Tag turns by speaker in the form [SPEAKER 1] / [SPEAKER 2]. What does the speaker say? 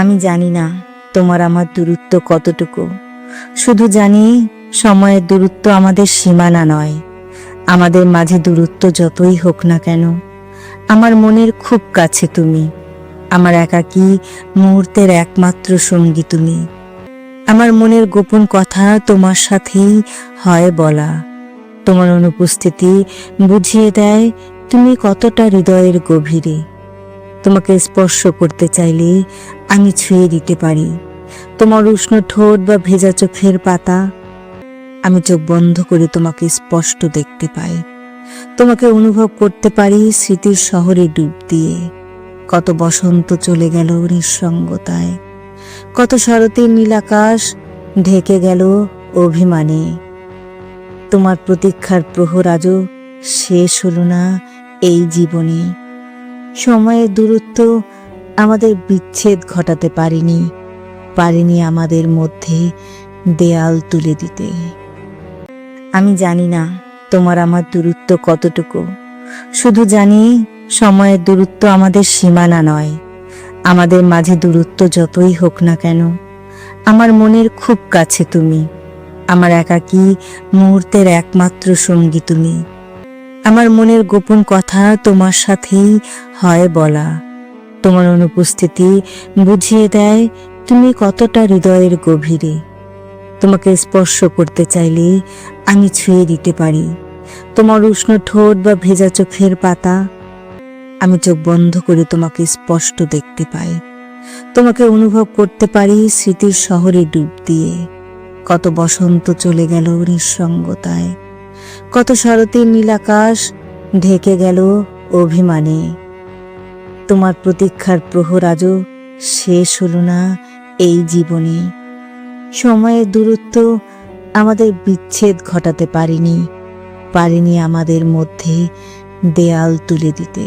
[SPEAKER 1] আমি জানি না তোমার আমার দূরত্ব কতটুকু। শুধু জানি সময়ের দূরত্ব আমাদের সীমানা নয়, আমাদের মাঝে দূরত্ব যতই হোক না কেন। আমার মনের খুব কাছে তুমি, আমার একাকী মুহূর্তের একমাত্র সঙ্গী তুমি। আমার মনের গোপন কথা তোমার সাথেই হয় বলা। তোমার অনুপস্থিতি বুঝিয়ে দেয় তুমি কতটা হৃদয়ের গভীরে। তোমাকে স্পর্শ করতে চাইলে আমি ছুঁয়ে দিতে পারি। তোমার উষ্ণ ঠোঁট বা ভেজা চোখের পাতা, আমি চোখ বন্ধ করে তোমাকে স্পষ্ট দেখতে পাই। তোমাকে অনুভব করতে পারি স্মৃতির শহরে ডুব দিয়ে। কত বসন্ত চলে গেল নিঃসঙ্গতায়। কত শরতের নীলাকাশ ঢেকে গেল অভিমানে। তোমার প্রতীক্ষার প্রহর আজও শেষ হলো না এই জীবনে। সময়ের দূরত্ব আমাদের বিচ্ছেদ ঘটাতে পারিনি পারিনি আমাদের মধ্যে দেয়াল তুলে দিতে। আমি জানি না তোমার আমার দূরত্ব কতটুকু। শুধু জানি সময়ের দূরত্ব আমাদের সীমানা নয়, আমাদের মাঝে দূরত্ব যতই হোক না কেন, আমার মনের খুব কাছে তুমি, আমার একাকী মুহূর্তের একমাত্র সঙ্গী তুমি। আমার মনের গোপন কথা তোমার সাথেই হয় বলা। তোমার অনুপস্থিতি বুঝিয়ে দেয় তুমি কতটা হৃদয়ের গভীরে। তোমাকে স্পর্শ করতে চাইলে আমি ছুঁয়ে দিতে পারি। তোমার উষ্ণ ঠোঁট বা ভেজা চোখের পাতা, আমি চোখ বন্ধ করে তোমাকে স্পষ্ট দেখতে পাই। তোমাকে অনুভব করতে পারি স্মৃতির শহরে ডুব দিয়ে। কত বসন্ত চলে গেল নিঃসঙ্গতায়। কত শরতের নীলাকাশ ঢেকে গেল অভিমানে। তোমার প্রতীক্ষার প্রহর আজও শেষ হলো না এই জীবনে। সময়ের দূরত্ব আমাদের বিচ্ছেদ ঘটাতে পারিনি পারিনি আমাদের মধ্যে দেয়াল তুলে দিতে।